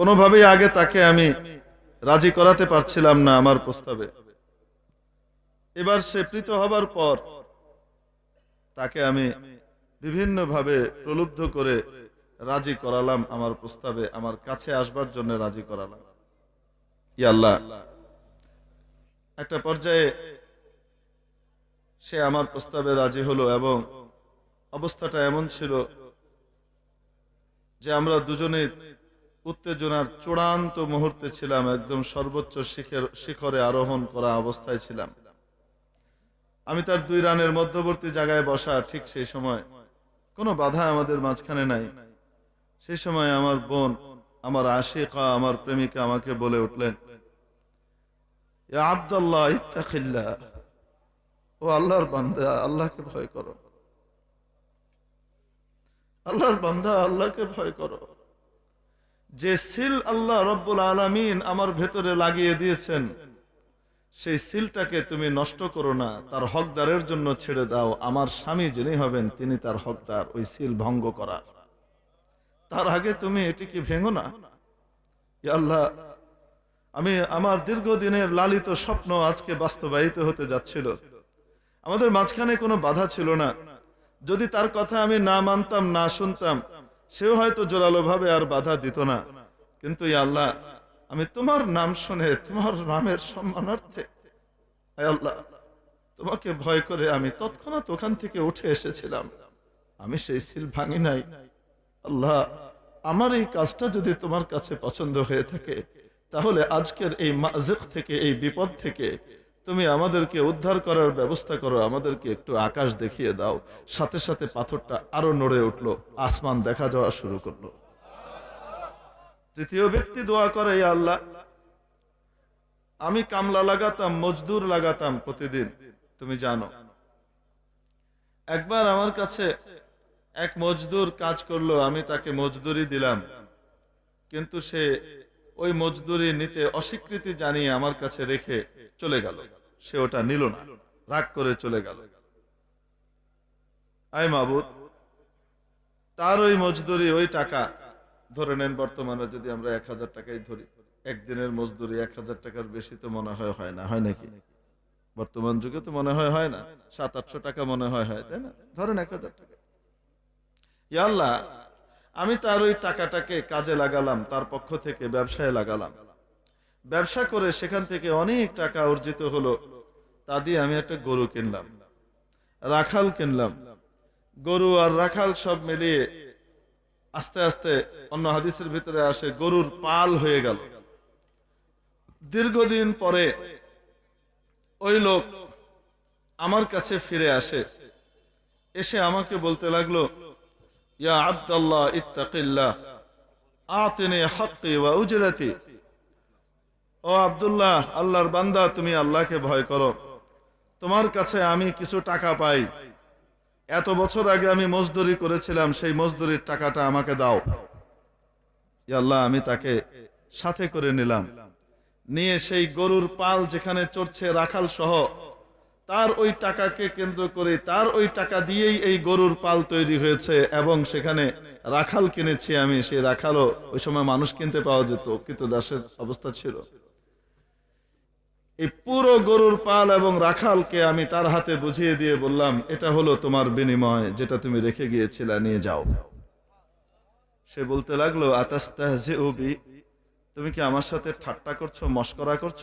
কোনোভাবেই আগে তাকে আমি রাজি করাতে পারছিলাম না আমার প্রস্তাবে। এবার সে প্রীত হবার পর তাকে আমি বিভিন্নভাবে প্রলুব্ধ করে রাজি করালাম আমার প্রস্তাবে, আমার কাছে আসবার জন্য রাজি করালাম। ই আল্লাহ, একটা পর্যায়ে সে আমার প্রস্তাবে রাজি হলো এবং অবস্থাটা এমন ছিল যে আমরা দুজনে উত্তেজনার চূড়ান্ত মুহূর্তে ছিলাম, একদম সর্বোচ্চ শিখের শিখরে আরোহণ করা অবস্থায় ছিলাম। আমি তার দুই রানের মধ্যবর্তী জায়গায় বসা ঠিক সেই সময়। কোনো বাধা আমাদের মাঝখানে নাই। সেই সময় আমার বোন, আমার আশিকা, আমার প্রেমিকা আমাকে বলে উঠলেন আব্দুল্লাহ, ইত্তাকিল্লাহ। ও আল্লাহর বান্দা, আল্লাহকে ভয় করো। আল্লাহর বান্দা, আল্লাহকে ভয় করো। যে সিল আল্লাহ রব্বুল আলামিন আমার ভেতরে লাগিয়ে দিয়েছেন, সেই সিলটাকে তুমি নষ্ট করো না, তার হকদারের জন্য ছেড়ে দাও। আমার স্বামী যিনি হবেন, তিনি তার হকদার, ওই সিল ভঙ্গ করা। তার আগে তুমি এটিকে ভেঙো না? আল্লাহ, আমি আমার দীর্ঘদিনের লালিত স্বপ্ন আজকে বাস্তবায়িত হতে যাচ্ছিল। আমাদের মাঝখানে কোনো বাধা ছিল না। যদি তার কথা আমি না মানতাম, না শুনতাম সেও হয়তো জোরালো ভাবে আর বাধা দিত না। কিন্তু আল্লাহ, আমি তোমার নাম শুনে, তোমার নামের সম্মানার্থে আল্লাহ, তোমাকে ভয় করে আমি তৎক্ষণাৎ ওখান থেকে উঠে এসেছিলাম। আমি সেই সিল ভাঙি নাই। আল্লাহ, আমার এই কাজটা যদি তোমার কাছে পছন্দ হয়ে থাকে, তাহলে আজকের এই মাজিক থেকে, এই বিপদ থেকে তুমি আমাদেরকে উদ্ধার করার ব্যবস্থা করো, আমাদেরকে একটু আকাশ দেখিয়ে দাও। সাথে সাথে পাথরটা আরও নড়ে উঠল, আসমান দেখা যাওয়া শুরু করল। তৃতীয় ব্যক্তি দোয়া করে আল্লাহ, আমি কামলা লাগাতাম, মজদুর লাগাতাম প্রতিদিন, তুমি জানো। একবার আমার কাছে এক মজদুর কাজ করল, আমি তাকে মজদুরি দিলাম। কিন্তু সে ওই মজদুরি নিতে অস্বীকৃতি জানিয়ে আমার কাছে রেখে চলে গেল। সে ওটা নিল না। রাগ করে চলে গেল। আয় মাবুদ, তার ওই মজদুরি, ওই টাকা ধরে নেন বর্তমানে যদি আমরা এক হাজার টাকাই ধরি। একদিনের মজদুরি এক হাজার টাকার বেশি তো মনে হয় হয় না, হয় নাকি? বর্তমান যুগে তো মনে হয় হয় না। সাত আটশো টাকা মনে হয় হয়, তাই না? ধরেন এক হাজার টাকা। ইয়া আমি তার ওই টাকাটাকে কাজে লাগালাম, তার পক্ষ থেকে ব্যবসায় লাগালাম। ব্যবসা করে সেখান থেকে অনেক টাকা অর্জিত হলো। তা দিয়ে আমি একটা গরু কিনলাম, রাখাল কিনলাম। গরু আর রাখাল সব মিলিয়ে আস্তে আস্তে অন্য হাদিসের ভিতরে আসে, গরুর পাল হয়ে গেল। দীর্ঘদিন পরে ওই লোক আমার কাছে ফিরে আসে, এসে আমাকে বলতে লাগল, ইয়া আব্দাল্লাহ, ইত্তাকিল্লাহ, আতিনি হাক্কি ওয়া উজরাতি ও আব্দুল্লাহ, আল্লাহর বান্দা, তুমি আল্লাহকে ভয় করো। তোমার কাছে আমি কিছু টাকা পাই। এত বছর আগে আমি মজদুরি করেছিলাম, সেই মজদুরির টাকাটা আমাকে দাও। আল্লাহ, আমি তাকে সাথে করে নিলাম। নিয়ে সেই গরুর পাল যেখানে চড়ছে রাখাল সহ, তার ওই টাকাকে কেন্দ্র করে, তার ওই টাকা দিয়েই এই গরুর পাল তৈরি হয়েছে এবং সেখানে রাখাল কিনেছি আমি। সেই রাখালও ওই সময় মানুষ কিনতে পাওয়া যেত, কিন্তু দাসের অবস্থা ছিল। এই পুরো গরুর পাল এবং রাখালকে আমি তার হাতে বুঝিয়ে দিয়ে বললাম, এটা হলো তোমার বিনিময়, যেটা তুমি রেখে গিয়েছিলে, নিয়ে যাও। সে বলতে লাগল আতাস্তাহজে উবি তুমি কি আমার সাথে ঠাট্টা করছ, মস্করা করছ?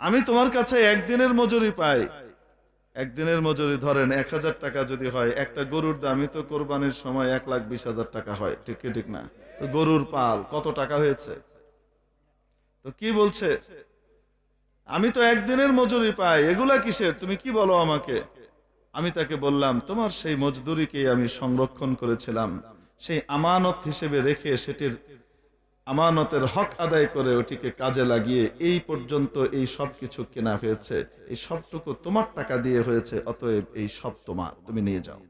আমি তোমার কাছে একদিনের মজুরি পাই। একদিনের মজুরি ধরেন এক হাজার টাকা যদি হয়, একটা গরুর দামই তো কোরবানির সময় এক লাখ বিশ হাজার টাকা হয়, ঠিক ঠিক না? তো গরুর পাল কত টাকা হয়েছে? তো কি বলছে? আমি তো একদিনের মজুরি পাই, এগুলা কিসের? তুমি কি বলো আমাকে? আমি তাকে বললাম, তোমার সেই মজদুরিকে আমি সংরক্ষণ করেছিলাম। সেই আমানত হিসেবে রেখে সেটির আমানতের হক আদায় করে ওটিকে কাজে লাগিয়ে এই পর্যন্ত এই সব কিছু কেনা হয়েছে। এই সবটুকু তোমার টাকা দিয়ে হয়েছে, অতএব এই সব তোমার, তুমি নিয়ে যাও।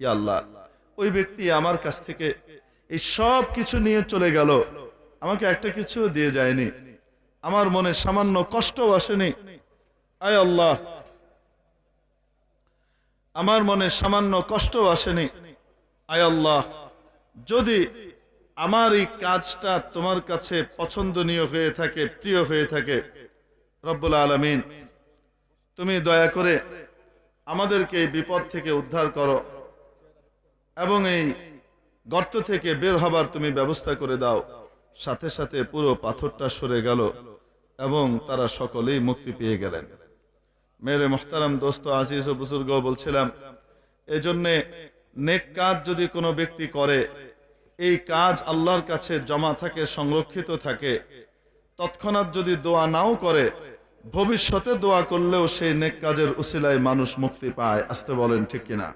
ইয়া আল্লাহ, ওই ব্যক্তি আমার কাছ থেকে এই সব কিছু নিয়ে চলে গেল। আমাকে একটা কিছু দিয়ে যায়নি। আমার মনে সামান্য কষ্ট আসেনি। আয় আল্লাহ। আমার মনে সামান্য কষ্ট আসেনি। আয় আল্লাহ। যদি আমার এই কাজটা তোমার কাছে পছন্দনীয় হয়ে থাকে, প্রিয় হয়ে থাকে, রব্বুল আলমিন, তুমি দয়া করে আমাদেরকে এই বিপদ থেকে উদ্ধার করো এবং এই গর্ত থেকে বের হবার তুমি ব্যবস্থা করে দাও। সাথে সাথে পুরো পাথরটা সরে গেল এবং তারা সকলেই মুক্তি পেয়ে গেলেন। মেরে মোহতারাম দোস্ত আজিজ ও বুজুর্গ বলছিলাম এই জন্যে নেক কাজ যদি কোনো ব্যক্তি করে, এই কাজ আল্লাহর কাছে জমা থাকে, সংরক্ষিত থাকে, তৎক্ষণাৎ যদি দোয়া নাও করে, ভবিষ্যতে দোয়া করলেও সেই নেক কাজের উসিলায় মানুষ মুক্তি পায়। আসতে বলেন ঠিক কিনা?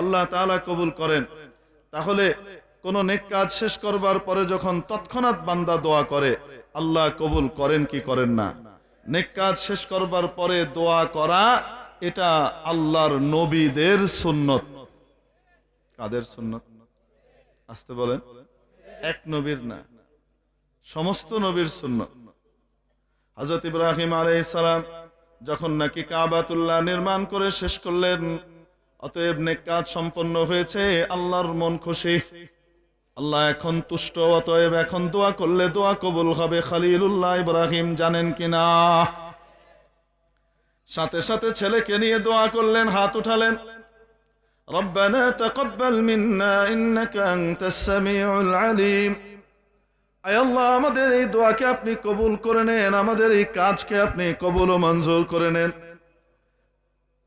আল্লাহ তাআলা কবুল করেন। তাহলে কোন নেক কাজ শেষ করবার পরে যখন তৎক্ষণাৎ বান্দা দোয়া করে, আল্লাহ কবুল করেন কি করেন না? নেক কাজ শেষ করবার পরে দোয়া করা, এটা আল্লাহর নবীদের সুন্নত। কাদের সুন্নত? আসতে বলেন। এক নবীর না, সমস্ত নবীর সুন্নত। হজরত ইব্রাহিম আলাইসালাম যখন নাকি কাবাতুল্লাহ নির্মাণ করে শেষ করলেন, অতএব নেক কাজ সম্পন্ন হয়েছে, আল্লাহর মন খুশি। আল্লাহ এখন তুষ্ট, অতএব এখন দোয়া করলে দোয়া কবুল হবে। খালিলুল্লাহ ইব্রাহিম জানেন কিনা সাথে সাথে ছেলেকে নিয়ে দোয়া করলেন, হাত উঠালেন। আমাদের এই দোয়াকে আপনি কবুল করে নেন, আমাদের এই কাজকে আপনি কবুল ও মঞ্জুর করে নেন।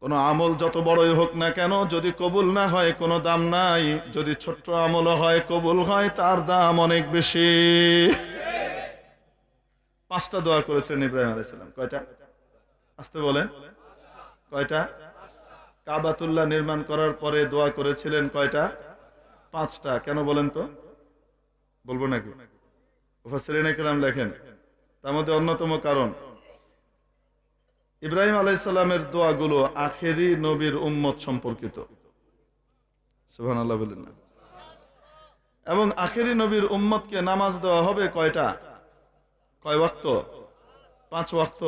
কোন আমল যত বড়ই হোক না কেন, যদি কবুল না হয়, কোনো দাম নাই। যদি ছোট্ট আমল হয়, কবুল হয়, তার দাম অনেক বেশি। পাঁচটা দোয়া করেছিলেন ইব্রাহিম আলাইসালাম কয়টা? আসতে বলেন। কয়টা? কাবাতুল্লাহ নির্মাণ করার পরে দোয়া করেছিলেন কয়টা? পাঁচটা। কেন বলেন তো? বলব নাকি? লেখেন। তার মধ্যে অন্যতম কারণ। ইব্রাহিম আলাইসাল্লামের দোয়াগুলো আখেরি নবীর উম্মত সম্পর্কিত। বলেন এবং আখেরি নবীর উম্মতকে নামাজ দেওয়া হবে কয়টা? কয় ওয়াক্ত? পাঁচ ওয়াক্ত।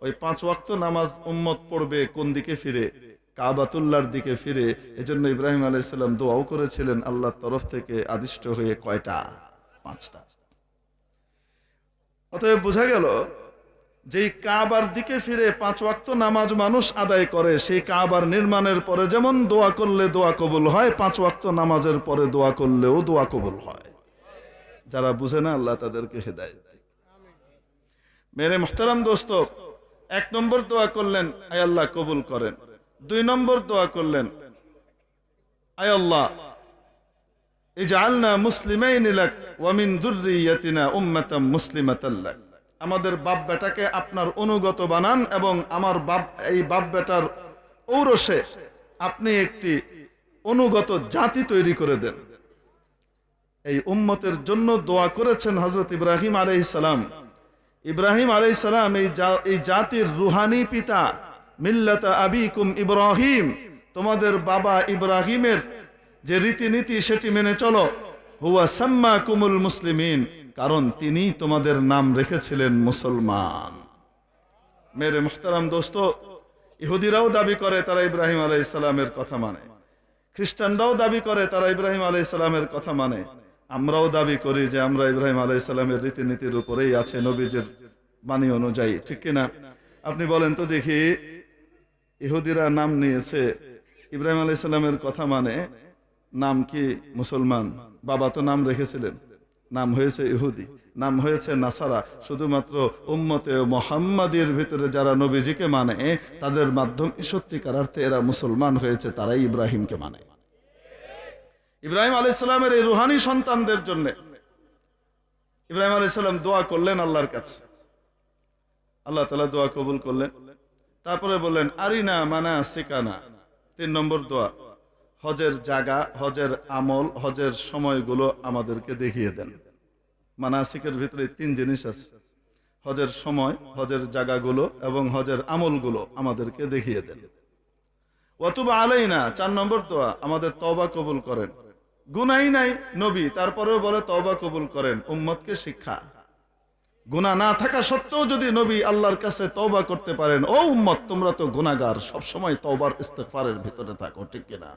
ওই পাঁচ ওয়াক্ত নামাজ উম্মত পড়বে কোন দিকে ফিরে? কাবাতুল্লার দিকে ফিরে। এজন্য ইব্রাহিম আলাইসাল্লাম দোয়াও করেছিলেন আল্লাহর তরফ থেকে আদিষ্ট হয়ে কয়টা? পাঁচটা। অতএব বোঝা গেল যেই কাবার দিকে ফিরে পাঁচ ওয়াক্ত নামাজ মানুষ আদায় করে, সেই কাবার নির্মাণের পরে যেমন দোয়া করলে দোয়া কবুল হয়, পাঁচ ওয়াক্ত নামাজের পরে দোয়া করলেও দোয়া কবুল হয়। যারা বুঝে না, আল্লাহ তাদেরকে হেদায় মেরে মোহতারাম দোস্ত, এক নম্বর দোয়া করলেন, আয় আল্লাহ কবুল করেন। দুই নম্বর দোয়া করলেন, আয় আল্লাহ এই যে আল্লাহ লাক ওয়া মিন যুররিয়াতিনা উম্মাতাম মুসলিমাতাল লাক। আমাদের বাপ বেটাকে আপনার অনুগত বানান এবং আমার বাপ, এই বাপ বেটার ঔরসে আপনি একটি অনুগত জাতি তৈরি করে দেন। এই উম্মতের জন্য দোয়া করেছেন হজরত ইব্রাহিম আলাইহিস সালাম। ইব্রাহিম আলাইহিস সালাম এই এই জাতির রুহানি পিতা, মিল্লাতা আবিকুম ইব্রাহিম, তোমাদের বাবা ইব্রাহিমের যে রীতিনীতি সেটি মেনে চলো। হুয়া সাম্মা কুমুল মুসলিমিন। কারণ তিনি তোমাদের নাম রেখেছিলেন মুসলমান। মেরে মুহতারাম দোস্ত, ইহুদিরাও দাবি করে তারা ইব্রাহিম আলাই ইসলামের কথা মানে। খ্রিস্টানরাও দাবি করে তারা ইব্রাহিম আলাই ইসলামের কথা মানে। আমরাও দাবি করি যে আমরা ইব্রাহিম আলাই ইসলামের রীতিনীতির উপরেই আছে, নবীজের বাণী অনুযায়ী, ঠিক কিনা? আপনি বলেন তো দেখি, ইহুদিরা নাম নিয়েছে ইব্রাহিম আলাই ইসলামের কথা মানে নাম কি মুসলমান? বাবা তো নাম রেখেছিলেন। নাম হয়েছে ইহুদি, নাম হয়েছে নাসারা। শুধুমাত্র উম্মতে মোহাম্মদের ভিতরে যারা নবীজিকে মানে তাদের মাধ্যমে সত্যিকার অর্থে এরা মুসলমান হয়েছে, তারাই ইব্রাহিমকে মানে। ইব্রাহিম আলাইসালামের এই রুহানি সন্তানদের জন্য। ইব্রাহিম আলাইসাল্লাম দোয়া করলেন আল্লাহর কাছে। আল্লাহ তালা দোয়া কবুল করলেন। তারপরে বললেন, আরিনা মানা সিকানা। তিন নম্বর দোয়া। হজের জায়গা, হজের আমল, হজের সময়গুলো আমাদেরকে দেখিয়ে দেন। মানাসিকের ভিতরে তিন জিনিস আছে। হজের সময়, হজের জায়গাগুলো এবং হজের আমলগুলো আমাদেরকে দেখিয়ে দেন। অতুবা আলাই না চার নম্বর দোয়া, আমাদের তবা কবুল করেন। গুনাই নাই নবী, তারপরেও বলে তবা কবুল করেন, উম্মতকে শিক্ষা। গুনাহ না থাকা সত্ত্বেও যদি নবী আল্লাহর কাছে তওবা করতে পারেন, ও উম্মত, তোমরা তো গুনাহগার। সব সময় তওবার ইস্তেগফারের ভিতরে থাকো, ঠিক কিনা?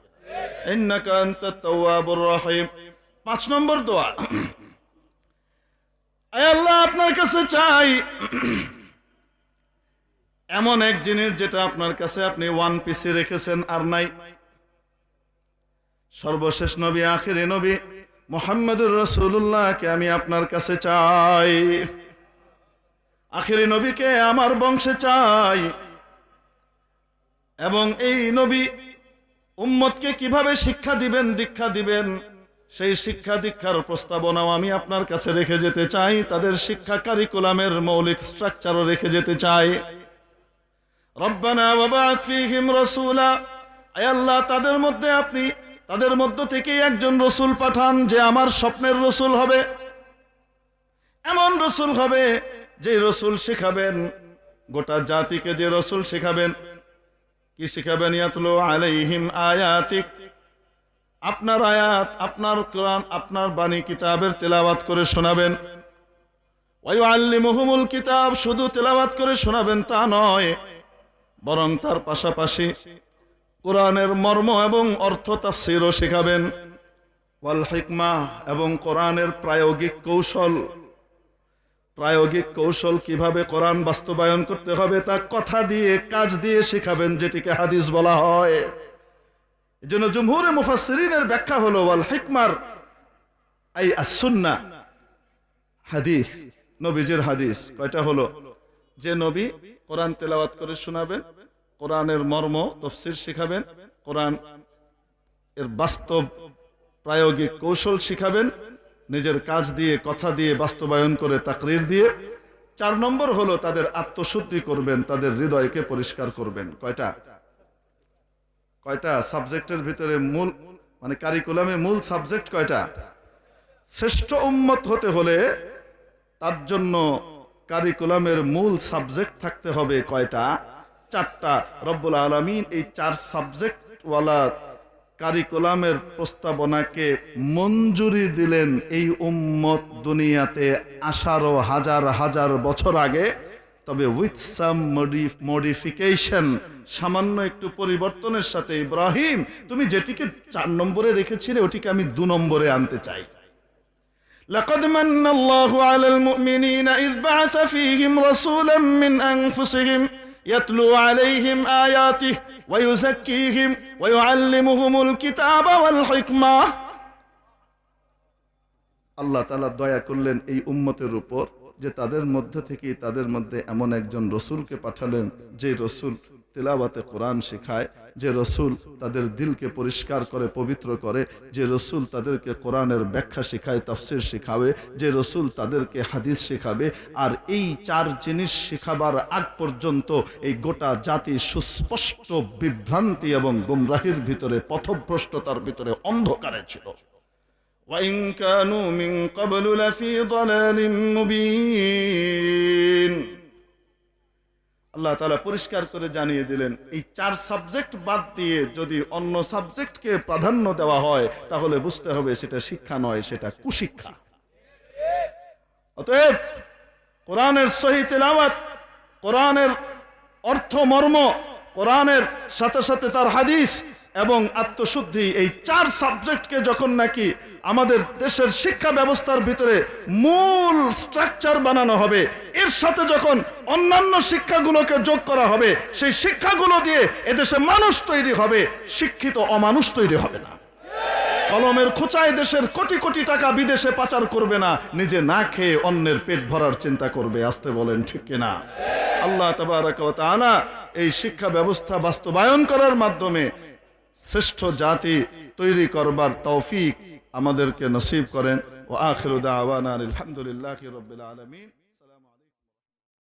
পাঁচ নম্বর দোয়া। আল্লাহ, আপনার কাছে চাই। এমন এক জিনিস যেটা আপনার কাছে আপনি ওয়ান পিসে রেখেছেন আর নাই। সর্বশেষ নবী, আখিরে নবী, মোহাম্মদুর রসুল্লাহকে আমি আপনার কাছে চাই। আখিরি নবীকে আমার বংশে চাই। এবং এই নবী উম্মতকে কীভাবে শিক্ষা দিবেন, দীক্ষা দিবেন, সেই শিক্ষা দীক্ষার প্রস্তাবনাও আমি আপনার কাছে রেখে যেতে চাই। তাদের শিক্ষা কারিকুলামের মৌলিক স্ট্রাকচারও রেখে যেতে চাই। আল্লাহ, তাদের মধ্যে আপনি, তাদের মধ্য থেকেই একজন রসুল পাঠান যে আমার স্বপ্নের রসুল হবে। এমন রসুল হবে যে রসুল শেখাবেন, গোটা জাতিকে যে রসুল শেখাবেন, কি শেখাবেন? ইয়াতলো আলাইহিম আয়াতিক। আপনার আয়াত, আপনার কোরআন, আপনার বাণী কিতাবের তেলাওয়াত করে শোনাবেন। ওয়াইআল্লিমুহুমুল কিতাব শুধু তেলাওয়াত করে শোনাবেন তা নয়, বরং তার পাশাপাশি কোরআনের মর্ম এবং অর্থ তাফসিরও শেখাবেন। ওয়াল হিকমা এবং কোরআনের প্রায়োগিক কৌশল প্রায়োগিক কৌশল কীভাবে কোরআন বাস্তবায়ন করতে হবে তা কথা দিয়ে, কাজ দিয়ে শেখাবেন যেটিকে হাদিস বলা হয়। এই জন্য জমহুরে মুফাসসিরিনের ব্যাখ্যা হলো, ওয়াল হিকমার, আই আসুন্না হাদিস, নবীজির হাদিস। কয়টা হলো? যে নবী কোরআন তেলাওয়াত করে শোনাবেন, কোরআনের মর্ম তফসির শিখাবেন, কোরআন এর বাস্তব প্রায়োগিক কৌশল শিখাবেন নিজের কাজ দিয়ে, কথা দিয়ে, বাস্তবায়ন করে, তাকরির দিয়ে। চার নম্বর হলো তাদের আত্মশুদ্ধি করবেন, তাদের হৃদয়কে পরিষ্কার করবেন। কয়টা? কয়টা সাবজেক্টের ভিতরে মূল মানে কারিকুলামে মূল সাবজেক্ট কয়টা? শ্রেষ্ঠ উম্মত হতে হলে তার জন্য কারিকুলামের মূল সাবজেক্ট থাকতে হবে কয়টা? চারটা। রব্বুল আলমিন এই চার সাবজেক্ট ওয়ালা কারিকুলামের প্রস্তাবনাকে মঞ্জুরি দিলেন এই উম্মত দুনিয়াতে আঠারো হাজার হাজার বছর আগে তবে উইথ সাম মডিফিকেশন সামান্য একটু পরিবর্তনের সাথে ইব্রাহিম তুমি যেটিকে চার নম্বরে রেখেছিলে ওটিকে আমি দু নম্বরে আনতে চাই لقد من الله على المؤمنين إذ بعث فيهم رسولا من أنفسهم يتلو عليهم آياته ويزكيهم ويعلمهم الكتاب والحكمة আল্লাহ তালা দয়া করলেন এই উম্মতের উপর যে তাদের মধ্যে থেকে তাদের মধ্যে এমন একজন রসুলকে পাঠালেন যে রসুল তেলাবাতে কোরআন শেখায় যে রসুল তাদের দিলকে পরিষ্কার করে পবিত্র করে যে রসুল তাদেরকে কোরআনের ব্যাখ্যা শেখায় তাফসির শেখাবে যে রসুল তাদেরকে হাদিস শেখাবে আর এই চার জিনিস শেখাবার আগ পর্যন্ত এই গোটা জাতি সুস্পষ্ট বিভ্রান্তি এবং গুমরাহির ভিতরে পথভ্রষ্টতার ভিতরে অন্ধকারে ছিল وإن كانوا من قبل لفي ضلال مبين আল্লাহ তালা পরিষ্কার করে জানিয়ে দিলেন, এই চার সাবজেক্ট বাদ দিয়ে যদি অন্য সাবজেক্টকে প্রাধান্য দেওয়া হয়, তাহলে বুঝতে হবে সেটা শিক্ষা নয়, সেটা কুশিক্ষা। অতএব কোরআনের সহি তেলাওয়াত, কোরআনের অর্থ মর্ম কোরআনের সাথে সাথে তার হাদিস এবং আত্মশুদ্ধি, এই চার সাবজেক্টকে যখন নাকি আমাদের দেশের শিক্ষা ব্যবস্থার ভিতরে মূল স্ট্রাকচার বানানো হবে, এর সাথে যখন অন্যান্য শিক্ষাগুলোকে যোগ করা হবে, সেই শিক্ষাগুলো দিয়ে এদেশে মানুষ তৈরি হবে, শিক্ষিত অমানুষ তৈরি হবে না। কলমের খোঁচায় দেশের কোটি কোটি টাকা বিদেশে পাচার করবে না। নিজে না খেয়ে অন্যের পেট ভরার চিন্তা করবে, আসতে বলেন, ঠিক কিনা? আল্লাহ তাবারাকানা এই শিক্ষা ব্যবস্থা বাস্তবায়ন করার মাধ্যমে শ্রেষ্ঠ জাতি তৈরি করবার তৌফিক আমাদেরকে নসিব করেন। ও আখিরুদা আওয়ান আলহামদুলিল্লাহ রবিল আলমিন।